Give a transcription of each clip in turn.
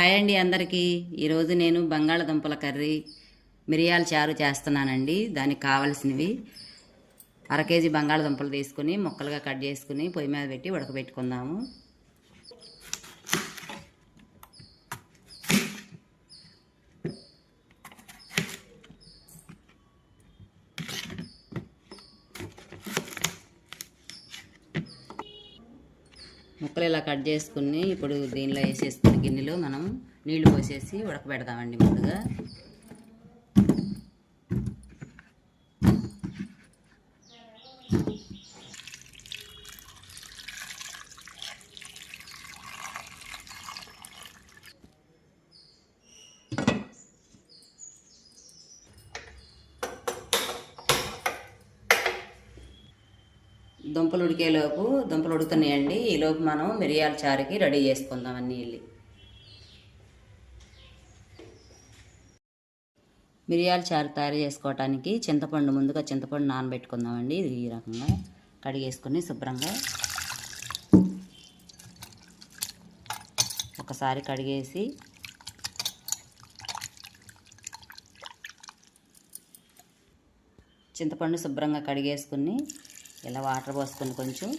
Hi అండి అందరికీ. ఈరోజు నేను బంగాళదుంపల కర్రీ మిరియాల చారు చేస్తున్నానండి. దానికి కావలసినవి అర కేజీ బంగాళదుంపలు తీసుకుని ముక్కలుగా కట్ చేసుకుని పొయ్యి మీద పెట్టి ఉడకబెట్టుకుందాము. ముక్కలు ఇలా కట్ చేసుకుని ఇప్పుడు దీనిలో వేసేసుకుని గిన్నెలో మనం నీళ్ళు పోసేసి ఉడకబెడదామండి ముందుగా. దుంపలు ఉడికేలోపు దుంపలు ఉడుకుతున్నాయండి. ఈలోపు మనం మిరియాల చారుకి రెడీ చేసుకుందాం అన్నీ వెళ్ళి మిరియాల చారు తయారు చేసుకోవటానికి చింతపండు ముందుగా చింతపండు నానబెట్టుకుందామండి. ఇది ఈ రకంగా కడిగేసుకొని శుభ్రంగా ఒకసారి కడిగేసి చింతపండు శుభ్రంగా కడిగేసుకుని ఇలా వాటర్ పోసుకొని కొంచెం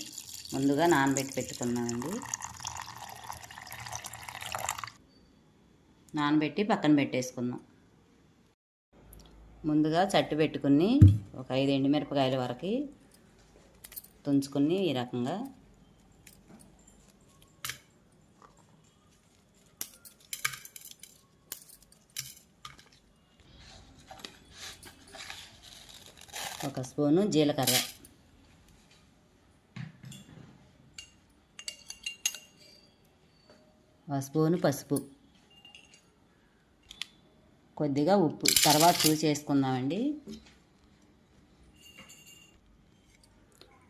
ముందుగా నానబెట్టి పెట్టుకున్నామండి నానబెట్టి పక్కన పెట్టేసుకుందాం. ముందుగా చట్టు పెట్టుకుని ఒక ఐదు ఎండుమిరపకాయల వరకు తుంచుకుని ఈ రకంగా ఒక స్పూను జీలకర్ర. స్పూను పసుపు. కొద్దిగా ఉప్పు. తర్వాత చూసి వేసుకుందామండి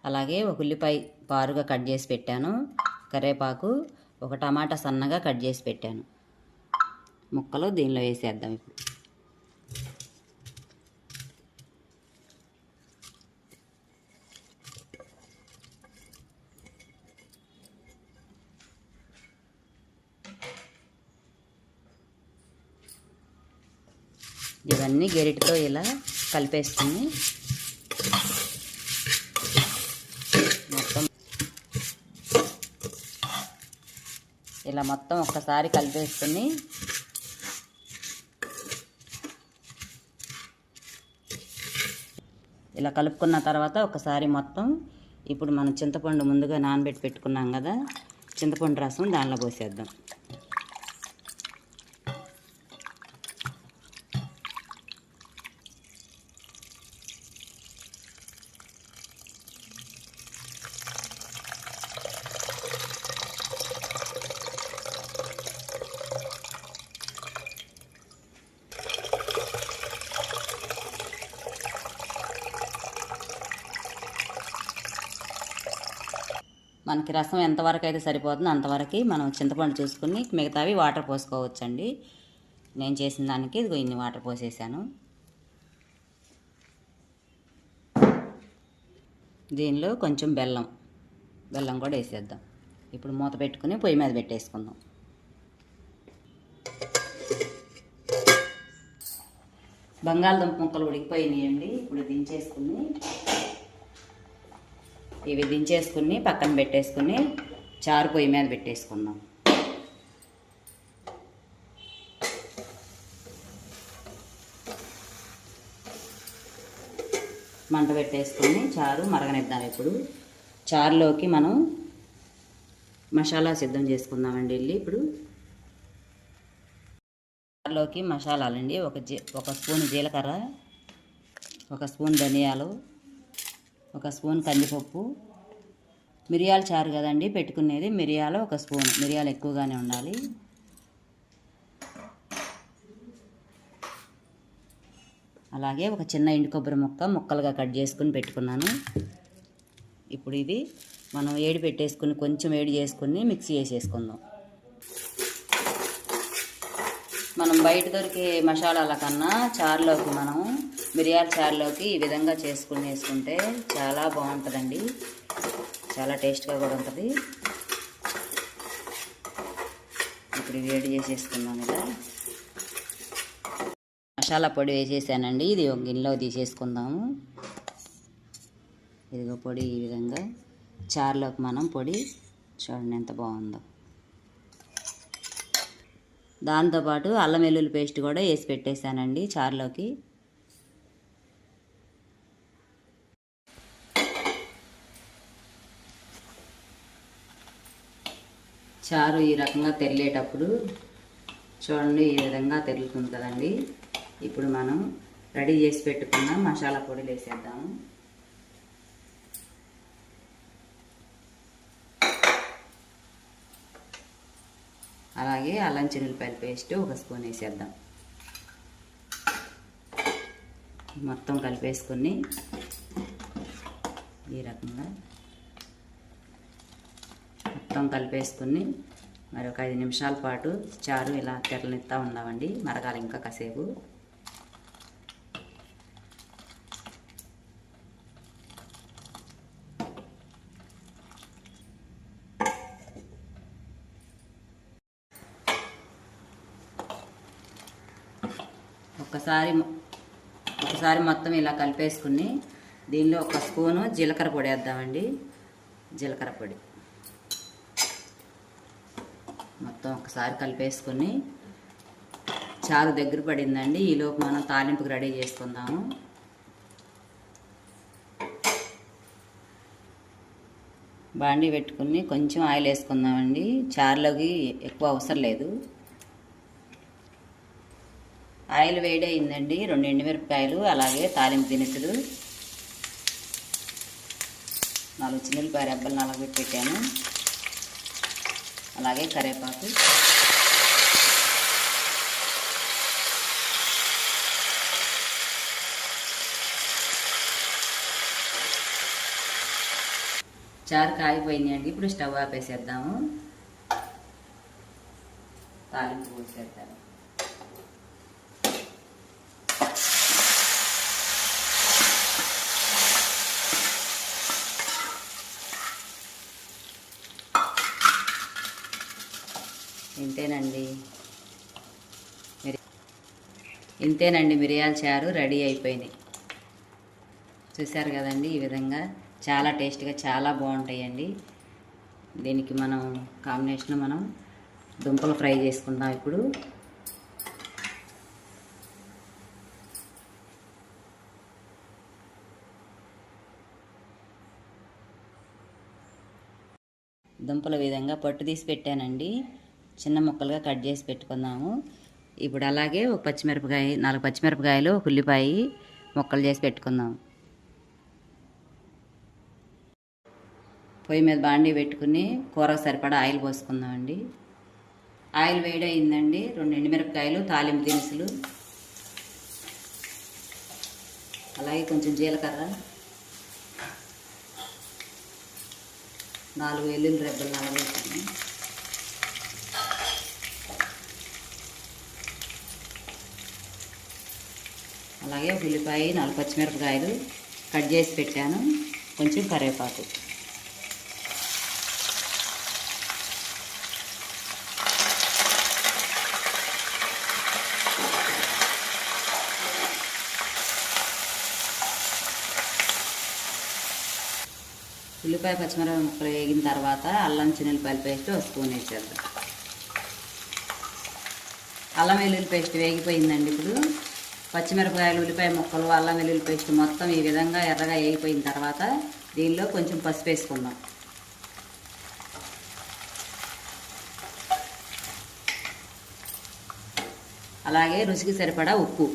అలాగే ఒక ఉల్లిపాయ పారుగా కట్ చేసి పెట్టాను. కరివేపాకు ఒక టమాటా సన్నగా కట్ చేసి పెట్టాను. ముక్కలు దీనిలో వేసేద్దాం ఇప్పుడు. అన్నీ గెరిటితో ఇలా కలిపేసుకుని మొత్తం ఇలా మొత్తం ఒక్కసారి కలిపేసుకుని ఇలా కలుపుకున్న తర్వాత ఒకసారి మొత్తం ఇప్పుడు మనం చింతపండు ముందుగా నానబెట్టి పెట్టుకున్నాం కదా చింతపండు రసం దానిలో పోసేద్దాం. మనకి రసం ఎంతవరకు అయితే సరిపోతుందో అంతవరకు మనం చింతపండు చూసుకుని మిగతావి వాటర్ పోసుకోవచ్చండి. నేను చేసిన దానికి ఇదిగో ఇన్ని వాటర్ పోసేసాను. దీనిలో కొంచెం బెల్లం బెల్లం కూడా వేసేద్దాం. ఇప్పుడు మూత పెట్టుకుని పొయ్యి మీద పెట్టేసుకుందాం. బంగాళదుంప ముక్కలు ఉడికిపోయినాయండి. ఇప్పుడు దించేసుకుని ఇవి దించేసుకుని పక్కన పెట్టేసుకుని చారు పొయ్యి మీద పెట్టేసుకుందాం. మంట పెట్టేసుకుని చారు మరగనిద్దాం ఇప్పుడు. చారులోకి మనం మసాలా సిద్ధం చేసుకుందామండి వెళ్ళి ఇప్పుడు. చారులోకి మసాలాలండి. ఒక జీ ఒక స్పూన్ జీలకర్ర ఒక స్పూన్ ధనియాలు ఒక స్పూన్ కందిపప్పు. మిరియాలు చారు కదండి పెట్టుకునేది మిరియాలు ఒక స్పూన్. మిరియాలు ఎక్కువగానే ఉండాలి. అలాగే ఒక చిన్న ఎండు కొబ్బరి ముక్క ముక్కలుగా కట్ చేసుకుని పెట్టుకున్నాను. ఇప్పుడు ఇది మనం ఏడి పెట్టేసుకుని కొంచెం వేడి చేసుకుని మిక్సీ వేసేసుకుందాం. మనం బయట దొరికే మసాలాల కన్నా చారులోకి మనం మిరియాల చారులోకి ఈ విధంగా చేసుకుని వేసుకుంటే చాలా బాగుంటుందండి. చాలా టేస్ట్గా కూడా ఉంటుంది. ఇప్పుడు వేడి చేసేసుకున్నాం ఇలా. మసాలా పొడి వేసేసానండి. ఇది ఒక గిన్నెలో తీసేసుకుందాము. ఇదిగో పొడి ఈ విధంగా. చారులోకి మనం పొడి చూడండి ఎంత బాగుందో. దాంతోపాటు అల్లం వెల్లుల్లి పేస్ట్ కూడా వేసి పెట్టేశానండి చారులోకి. చారు ఈ రకంగా తెరిలేటప్పుడు చూడండి ఈ విధంగా తెరులుతుంది కదండి ఇప్పుడు మనం రెడీ చేసి పెట్టుకున్న మసాలా పొడిలు వేసేద్దాము. అలాగే అల్లం చిన్నులపాయల పేస్ట్ ఒక స్పూన్ వేసేద్దాం. మొత్తం కలిపేసుకొని ఈ రకంగా మొత్తం కలిపేసుకుని మరి ఒక ఐదు నిమిషాల పాటు చారు ఇలా తెరలనిస్తూ ఉందామండి మరగాలి ఇంకా కాసేపు. ఒకసారి ఒకసారి మొత్తం ఇలా కలిపేసుకుని దీనిలో ఒక స్పూను జీలకర్ర పొడి వేద్దామండి. జీలకర్ర పొడి. మొత్తం ఒకసారి కలిపేసుకుని చారు దగ్గర పడిందండి. ఈలోపు మనం తాలింపుకి రెడీ చేసుకుందాము. బాండి పెట్టుకుని కొంచెం ఆయిల్ వేసుకుందామండి. చారులోకి ఎక్కువ అవసరం లేదు. ఆయిల్ వేడి అయిందండి రెండు ఎండుమిరపకాయలు అలాగే తాలింపు దినుసులు నాలుగు చిన్నపాయ రెబ్బలు నలగబెట్టి పెట్టాను. అలాగే కరేపాకు. చారు కాగిపోయినాయండి. ఇప్పుడు స్టవ్ ఆపేసేద్దాము. తాలింపు పోసేద్దాము. ఇంతేనండి. ఇంతేనండి మిరియాల చారు రెడీ అయిపోయినాయి చూశారు కదండి ఈ విధంగా. చాలా టేస్ట్గా చాలా బాగుంటాయండి. దీనికి మనం కాంబినేషన్ మనం దుంపలు ఫ్రై చేసుకుందాం ఇప్పుడు. దుంపల విధంగా పట్టు తీసి పెట్టానండి. చిన్న ముక్కలుగా కట్ చేసి పెట్టుకుందాము. ఇప్పుడు అలాగే ఒక పచ్చిమిరపకాయ నాలుగు పచ్చిమిరపకాయలు ఒక ఉల్లిపాయ ముక్కలు చేసి పెట్టుకుందాం. పొయ్యి మీద బాండీ పెట్టుకుని కూరకు సరిపడా ఆయిల్ పోసుకుందామండి. ఆయిల్ వేడి అయిందండి రెండు ఎండుమిరపకాయలు తాలింపు దినుసులు. అలాగే కొంచెం జీలకర్ర. నాలుగు వెల్లుల్లి రెబ్బలు నలగేసాను అలాగే ఒక ఉల్లిపాయ నాలుగు పచ్చిమిరపకాయలు కట్ చేసి పెట్టాను. కొంచెం కరివేపాకు. ఉల్లిపాయ పచ్చిమిరపకాయ ముక్కలు వేగిన తర్వాత అల్లం చిన్నపాయల పేస్ట్ ఒక స్పూన్ వేసేద్దాం. అల్లం వెల్లుల్లి పేస్ట్ వేగిపోయిందండి ఇప్పుడు. పచ్చిమిరపకాయలు ఉల్లిపాయ ముక్కలు అల్లం వెల్లుల్లి పేస్ట్ మొత్తం ఈ విధంగా ఎర్రగా వేగిపోయిన తర్వాత దీనిలో కొంచెం పసుపు వేసుకుందాం. అలాగే రుచికి సరిపడా ఉప్పు.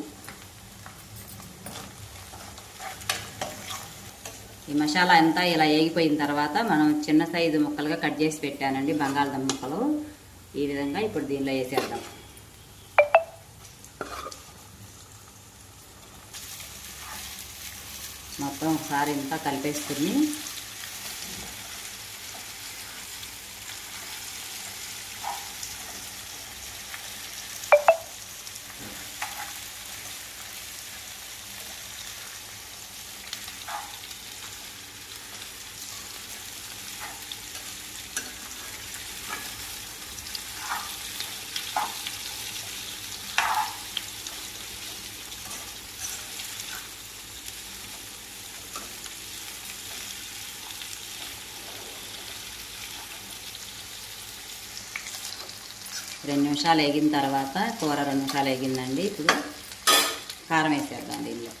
ఈ మసాలా అంతా ఇలా వేగిపోయిన తర్వాత మనం చిన్న సైజు ముక్కలుగా కట్ చేసి పెట్టానండి బంగాళదుంప ముక్కలు ఈ విధంగా ఇప్పుడు దీనిలో వేసేద్దాం మొత్తం ఒకసారి ఇంత కలిపేసుకుని రెండు నిమిషాలు వేగిన తర్వాత కూర రెండు నిమిషాలు వేగిందండి. ఇప్పుడు కారం వేసేద్దాం దీనిలో.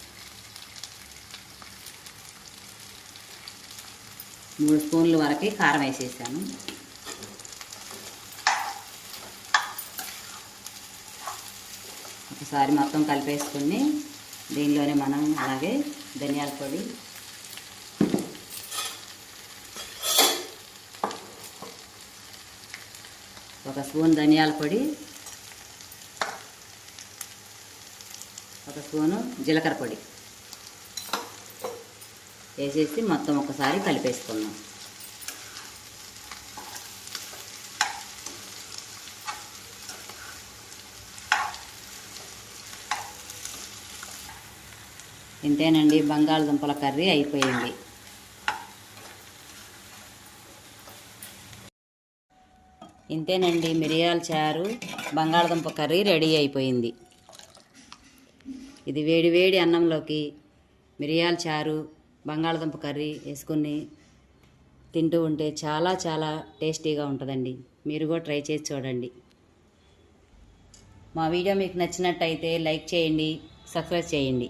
మూడు స్పూన్ల వరకు కారం వేసేసాను. ఒకసారి మొత్తం కలిపేసుకుని దీనిలోనే మనం అలాగే ధనియాల పొడి ఒక స్పూన్ ధనియాల పొడి ఒక స్పూను జీలకర్ర పొడి వేసేసి మొత్తం ఒకసారి కలిపేసుకుందాం. ఇంతేనండి బంగాళదుంపల కర్రీ అయిపోయింది. ఇంతేనండి మిరియాల చారు బంగాళదుంప కర్రీ రెడీ అయిపోయింది. ఇది వేడి వేడి అన్నంలోకి మిరియాల చారు బంగాళదుంప కర్రీ వేసుకుని తింటూ ఉంటే చాలా చాలా టేస్టీగా ఉంటుందండి. మీరు కూడా ట్రై చేసి చూడండి. మా వీడియో మీకు నచ్చినట్టయితే లైక్ చేయండి సబ్స్క్రైబ్ చేయండి.